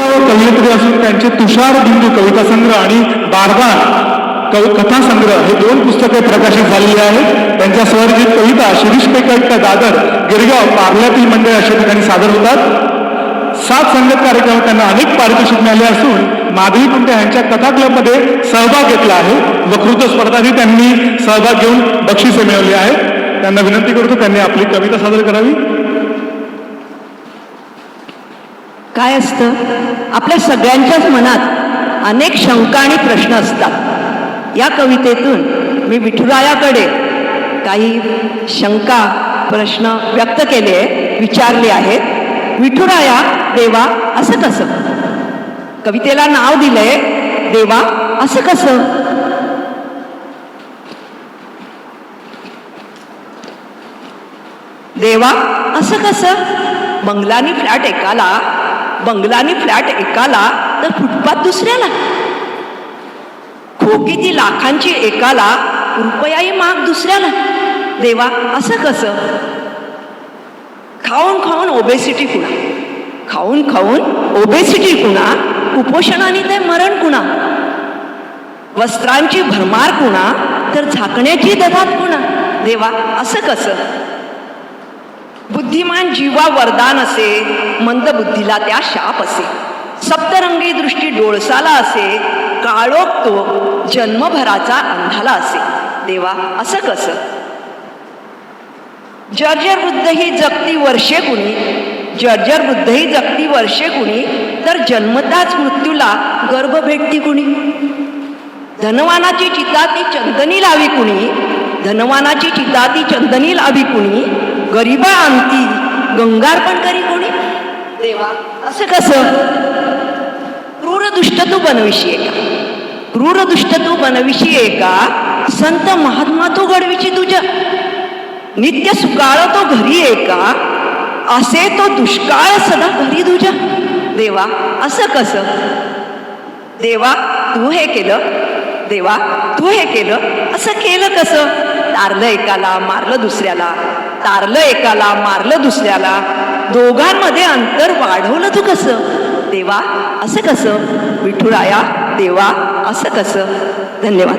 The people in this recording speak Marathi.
कविता व कवयित्री असून त्यांचे तुषार बिंदू कविता संग्रह आणि बारबार कव- कथा संग्रह हे दोन पुस्तके प्रकाशित झालेली आहेत. त्यांच्या स्वरचित कविता शिरीष पेकट दादर गिरगाव पार्ल्यातील मंडळ अशा ठिकाणी सादर होतात. सात संगत कार्यक्रमात त्यांना अनेक पारितोषिक मिळाले असून माधवी कुंटे यांच्या कथा क्लबमध्ये सहभाग घेतला आहे. वक्तृत्व स्पर्धाही त्यांनी सहभाग घेऊन बक्षिसे मिळवली आहेत. त्यांना विनंती करतो त्यांनी आपली कविता सादर करावी. काय असतं? आपल्या सगळ्यांच्याच मनात अनेक शंका आणि प्रश्न असतात. या कवितेतून मी विठुरायाकडे काही शंका प्रश्न व्यक्त केले विचारले आहेत. विठुराया देवा असं कसं? कवितेला नाव दिलंय देवा असं कसं? देवा असं कसं? मंगलानी फ्लॅट एकाला बंगलानी फ्लॅट एकाला तर फुटपाथ दुसऱ्याला. खोकीती लाखांची एकाला रुपयाही माग दुसऱ्याला. देवा असं कसं? खाऊन खाऊन ओबेसिटी कुणा? खाऊन खाऊन ओबेसिटी कुणा? कुपोषणाने ते मरण कुणा? वस्त्रांची भरमार कुणा? तर झाकण्याची दधात कुणा? देवा असं कसं? बुद्धिमान जीवा वरदान असे मंद बुद्धीला त्या शाप असे. सप्तरंगी दृष्टी डोळसाला असे काळोख तो जन्मभराचा अंधाला असे. देवा असं कसं? जर्जर वृद्ध ही जगती वर्षे कुणी जर्जर वृद्ध ही जगती वर्षे कुणी तर जन्मताच मृत्यूला गर्भ भेटती कुणी धनवानाची चिता ती चंदनी लावी कुणी धनवानाची चिता ती चंदनी लावी कुणी गरीबा अंती गंगार्पण करी कोणी देवा असं कसं? क्रूर दुष्ट तू बनविशी का? क्रूर दुष्ट तू बनविशी का? संत महात्मा तू घडविशी तुझ्या. नित्य सुकाळ तो घरी एका असे तो दुष्काळ सदा घरी तुझ्या. देवा असं कसं? देवा तू हे केलं. देवा तू हे केलं. असं केलं कसं? तारलं एकाला मारलं दुसऱ्याला. तारलं एकाला मारलं दुसऱ्याला. दोघांमध्ये अंतर वाढवलं तू कसं? देवा असं कसं? विठुराया देवा असं कसं? धन्यवाद.